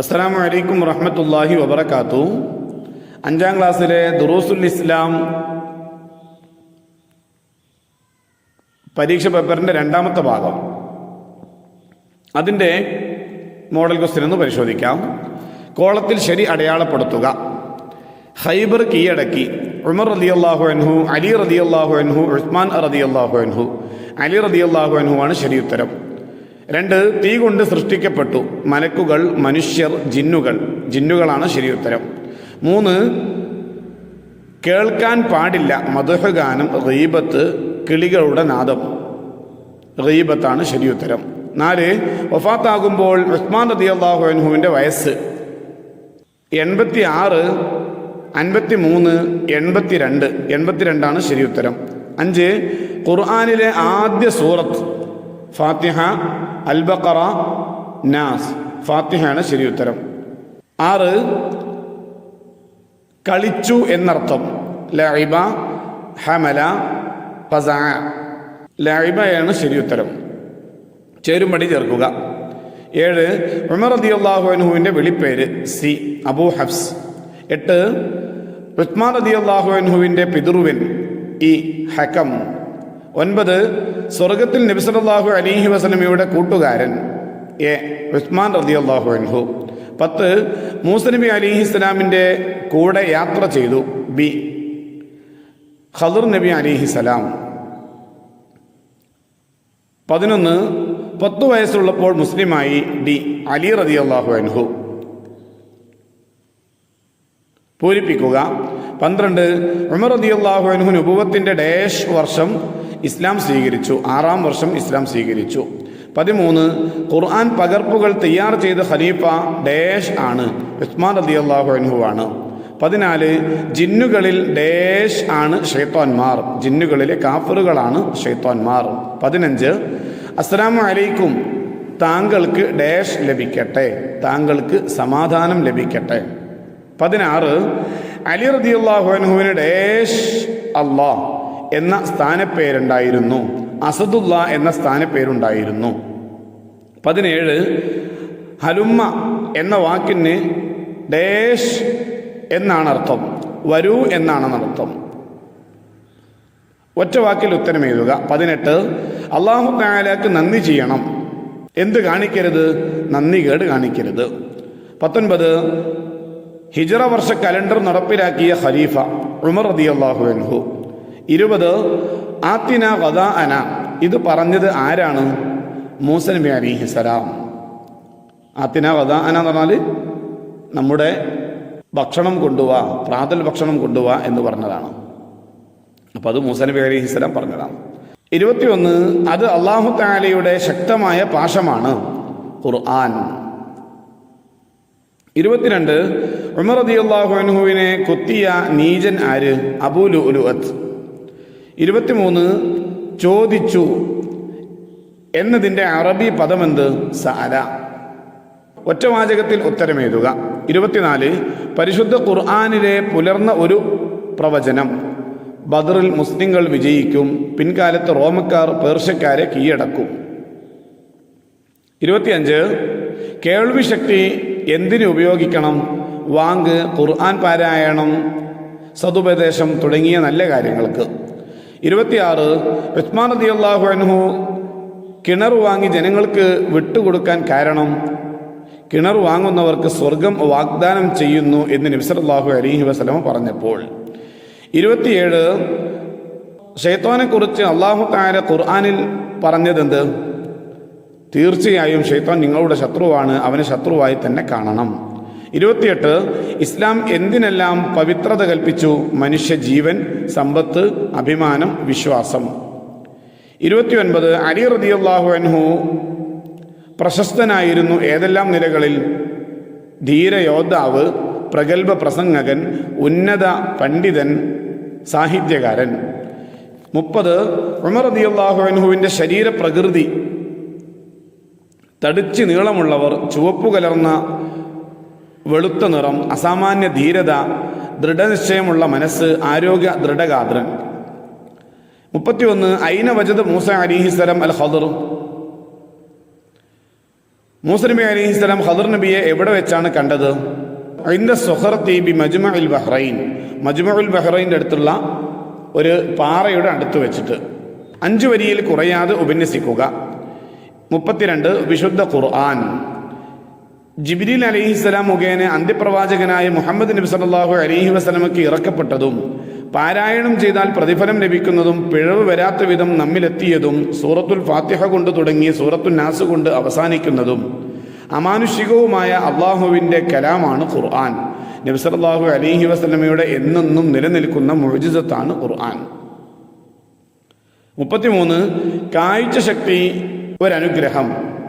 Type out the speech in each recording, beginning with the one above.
അസ്സാം വലൈക്കും വറഹമത്തല്ലാഹി വബർക്കാത്തു അഞ്ചാം ക്ലാസ്സിലെ ദുറൂസുൽ ഇസ്ലാം പരീക്ഷ പേപ്പറിന്റെ രണ്ടാമത്തെ ഭാഗം. അതിന്റെ മോഡൽ ക്വസ്റ്റ്യൻ ഒന്ന് പരിശോധിക്കാം. കോളത്തിൽ ശരി അടയാളപ്പെടുത്തുക. ഹൈബർ കീഴടക്കി. ഉമർ റതി അള്ളാഹു അൻഹു അലി റതി അള്ളാഹു അൻഹു ഉസ്മാൻ റതി അള്ളാഹു അൻഹു അലി റതി അള്ളാഹു അൻഹു ആണ് ശരി ഉത്തരം രണ്ട് തീ കൊണ്ട് സൃഷ്ടിക്കപ്പെട്ടു മലക്കുകൾ മനുഷ്യർ ജിന്നുകൾ. ജിന്നുകളാണ് ശരിയുത്തരം. മൂന്ന് കേൾക്കാൻ പാടില്ല മധുഹഗാനം റീബത്ത് കിളികളുടെ നാദം. റീബത്താണ് ശരിയുത്തരം. നാല് വഫാത്താകുമ്പോൾ ഉസ്മാൻ റതി അള്ളാഹു അൻഹുവിന്റെ വയസ്സ്. എൺപത്തി ആറ് അൻപത്തി മൂന്ന് എൺപത്തി രണ്ട് എൺപത്തിരണ്ടാണ് ശരി ഉത്തരം അഞ്ച് ഖുർആാനിലെ ആദ്യ സൂറത്ത് ഫാത്തിഹ അൽബക്കറ നാസ് ഫാത്തിഹയാണ് ശരി ഉത്തരം. ആറ് കളിച്ചു എന്നർത്ഥം. ലൈബ ഹമല ഫസ. ലൈബയാണ് ശരി ഉത്തരം. ചേരുംപടി ചേർക്കുക. ഏഴ് ഉമർ അതി അള്ളാഹു വിളിപ്പേര് സി അബു ഹഫ്സ്. എട്ട് ഉസ്മാൻ അതി അള്ളാഹു പിതൃവിൻ പിതൃവൻ ഇ ഹക്കം ഒൻപത് സ്വർഗത്തിൽ നബിസലാഹു അലിഹി വസ്ലമിയുടെ കൂട്ടുകാരൻ എ ഉസ്മാൻ റതി അള്ളാഹു അൻഹു. പത്ത് മൂസനബി അലിഹി ഇസ്ലാമിന്റെ കൂടെ യാത്ര ചെയ്തു. ബി ഖദർ നബി അലിഹി സലാം പതിനൊന്ന് പത്തു വയസ്സുള്ളപ്പോൾ മുസ്ലിമായി ഡി അലി റതി അള്ളാഹു അൻഹു. പൂരിപ്പിക്കുക. പന്ത്രണ്ട് ഉമർ റതി അള്ളാഹു അൻഹു നുപുവത്തിന്റെ ഡേഷ് വർഷം ഇസ്ലാം സ്വീകരിച്ചു. ആറാം വർഷം ഇസ്ലാം സ്വീകരിച്ചു. പതിമൂന്ന് ഖുർആൻ പകർപ്പുകൾ തയ്യാർ ചെയ്ത ഖലീഫ ഡേഷ് ആണ്. ഉസ്മാൻ റതി അള്ളാഹു ആണ്. പതിനാല് ജിന്നുകളിൽ ഡേഷ് ആണ് ഷെയ്ത്തോന്മാർ ജിന്നുകളിലെ കാഫറുകളാണ് ഷെയ്ത്തോന്മാർ പതിനഞ്ച് അസ്സലാമു അലൈക്കും. താങ്കൾക്ക് ഡേഷ് ലഭിക്കട്ടെ. താങ്കൾക്ക് സമാധാനം ലഭിക്കട്ടെ. പതിനാറ് അലി റദിയുള്ളാഹു ഡേഷ് അള്ളാ. എന്ന സ്ഥാനപ്പേരുണ്ടായിരുന്നു. അസദുല്ല എന്ന സ്ഥാനപ്പേരുണ്ടായിരുന്നു. പതിനേഴ് ഹലുമ്മ എന്ന വാക്കിന് ഡേഷ് എന്നാണ് അർത്ഥം വരൂ എന്നാണ് അർത്ഥം ഒറ്റ വാക്കിൽ ഉത്തരം എഴുതുക. പതിനെട്ട് അള്ളാഹു താലാക്ക് നന്ദി ചെയ്യണം. എന്ത് കാണിക്കരുത്? നന്ദി കേട് കാണിക്കരുത്. പത്തൊൻപത് ഹിജറ വർഷ കലണ്ടർ നടപ്പിലാക്കിയ ഖലീഫ ഉമർ റതി അള്ളാഹു അൻഹു. ഇരുപത് ആത്തിന വദാ അന ഇത് പറഞ്ഞത് ആരാണ്? മൂസ നബി അലിഹി സലാം. ആത്തിന വദാ അന എന്ന് പറഞ്ഞാൽ നമ്മുടെ ഭക്ഷണം കൊണ്ടുപോവാ പ്രാതൽ ഭക്ഷണം കൊണ്ടുപോവാ എന്ന് പറഞ്ഞതാണ്. അപ്പോൾ അത് മൂസ നബി അലൈഹി സ്വലാം പറഞ്ഞതാണ്. ഇരുപത്തിയൊന്ന് അത് അള്ളാഹു താലയുടെ ശക്തമായ പാശമാണ് ഖുർആൻ. ഇരുപത്തിരണ്ട് ഉമർ റതി അള്ളാഹു അൻഹുവിനെ കൊത്തിയ നീജൻ ആര്? അബൂലു ഉലുഅത്ത് ഇരുപത്തിമൂന്ന് ചോദിച്ചു എന്നതിന്റെ അറബി പദമെന്ത്? സാല. ഒറ്റവാചകത്തിൽ ഉത്തരമെഴുതുക ഇരുപത്തിനാല് പരിശുദ്ധ ഖുർആാനിലെ പുലർന്ന ഒരു പ്രവചനം. ബദറിൽ മുസ്ലിങ്ങൾ വിജയിക്കും പിൻകാലത്ത് റോമക്കാർ പേർഷ്യക്കാരെ കീഴടക്കും. ഇരുപത്തിയഞ്ച് കേൾവി ശക്തി എന്തിനു ഉപയോഗിക്കണം? വാങ്ക് ഖുർആൻ പാരായണം സതുപദേശം തുടങ്ങിയ നല്ല കാര്യങ്ങൾക്ക്. ഇരുപത്തിയാറ് ഉസ്മാൻ അതി അള്ളാഹു അൻഹു കിണർ വാങ്ങി ജനങ്ങൾക്ക് വിട്ടുകൊടുക്കാൻ കാരണം കിണർ വാങ്ങുന്നവർക്ക് സ്വർഗം വാഗ്ദാനം ചെയ്യുന്നു എന്ന് നബിസലാഹു അലിഹി വസ്ലമ പറഞ്ഞപ്പോൾ. ഇരുപത്തിയേഴ് ഷെയ്ത്തോനെക്കുറിച്ച് അള്ളാഹു താര ഖുർആാനിൽ പറഞ്ഞതെന്ത്? തീർച്ചയായും ഷെയ്ത്തോൻ നിങ്ങളുടെ ശത്രുവാണ് അവനെ ശത്രുവായി തന്നെ കാണണം. ഇരുപത്തിയെട്ട് ഇസ്ലാം എന്തിനെല്ലാം പവിത്രത കൽപ്പിച്ചു? മനുഷ്യ ജീവൻ സമ്പത്ത് അഭിമാനം വിശ്വാസം. ഇരുപത്തിയൊൻപത് അലി റതിയല്ലാഹു അൻഹു പ്രശസ്തനായിരുന്നു ഏതെല്ലാം നിലകളിൽ? ധീരയോദ്ധാവ് പ്രഗത്ഭ പ്രസംഗകൻ ഉന്നത പണ്ഡിതൻ സാഹിത്യകാരൻ. മുപ്പത് ഉമർ റതിയല്ലാഹു അൻഹുവിന്റെ ശരീരപ്രകൃതി. തടിച്ച് നീളമുള്ളവർ ചുവപ്പു കലർന്ന വെളുത്ത നിറം അസാമാന്യ ധീരത ദൃഢനിശ്ചയമുള്ള മനസ്സ് ആരോഗ്യ ദൃഢഗാത്രൻ മുപ്പത്തിയൊന്ന് ഐന വജത് മൂസ അലിഹിസ്ലം അൽ ഹദർ മൂസ നബി അലിഹിസ്ലം ഹദർ നബിയെ എവിടെ വെച്ചാണ് കണ്ടത്? അതിന്റെ സുഹർത്തി ബി മജ്മ ഉൽ ബഹ്റൈൻ. മജ്മ ഉൽ ബഹ്റൈന്റെ അടുത്തുള്ള ഒരു പാറയുടെ അടുത്ത് വെച്ചിട്ട്. അഞ്ചു വരിയിൽ കുറയാതെ ഉപന്യസിക്കുക. മുപ്പത്തിരണ്ട് വിശുദ്ധ ഖുർആൻ. ജിബിരിൽ അലിഹിസ്സലാം മുഖേന അന്ത്യപ്രവാചകനായ മുഹമ്മദ് നബി സല്ലല്ലാഹു അലൈഹി വസ്ലമക്ക് ഇറക്കപ്പെട്ടതും പാരായണം ചെയ്താൽ പ്രതിഫലം ലഭിക്കുന്നതും പിഴവ് വരാത്ത വിധം നമ്മിലെത്തിയതും സൂറത്തുൽ ഫാത്തിഹ കൊണ്ട് തുടങ്ങി സൂറത്തുൽ നാസ് കൊണ്ട് അവസാനിക്കുന്നതും അമാനുഷികവുമായ അള്ളാഹുവിന്റെ കലാമാണ് ഖുർആൻ. നബി സല്ലല്ലാഹു അലൈഹി വസല്ലമയുടെ എന്നെന്നും നിലനിൽക്കുന്ന മുഴുജിതത്താണ് ഖുർആൻ. മുപ്പത്തിമൂന്ന് കാഴ്ച ശക്തി ഒരനുഗ്രഹം.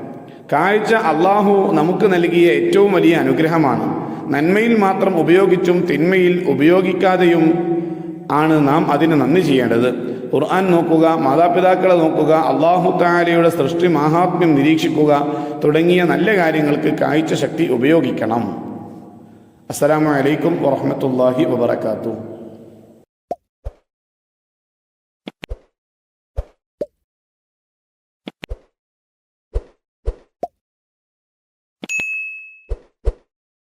കാഴ്ച അള്ളാഹു നമുക്ക് നൽകിയ ഏറ്റവും വലിയ അനുഗ്രഹമാണ്. നന്മയിൽ മാത്രം ഉപയോഗിച്ചും തിന്മയിൽ ഉപയോഗിക്കാതെയും ആണ് നാം അതിന് നന്ദി ചെയ്യേണ്ടത്. ഖുർആൻ നോക്കുക മാതാപിതാക്കളെ നോക്കുക അള്ളാഹു താലയുടെ സൃഷ്ടി മാഹാത്മ്യം നിരീക്ഷിക്കുക തുടങ്ങിയ നല്ല കാര്യങ്ങൾക്ക് കാഴ്ച ശക്തി ഉപയോഗിക്കണം. അസ്സലാമു അലൈക്കും വറഹമത്തല്ലാഹി വബർക്കാത്തു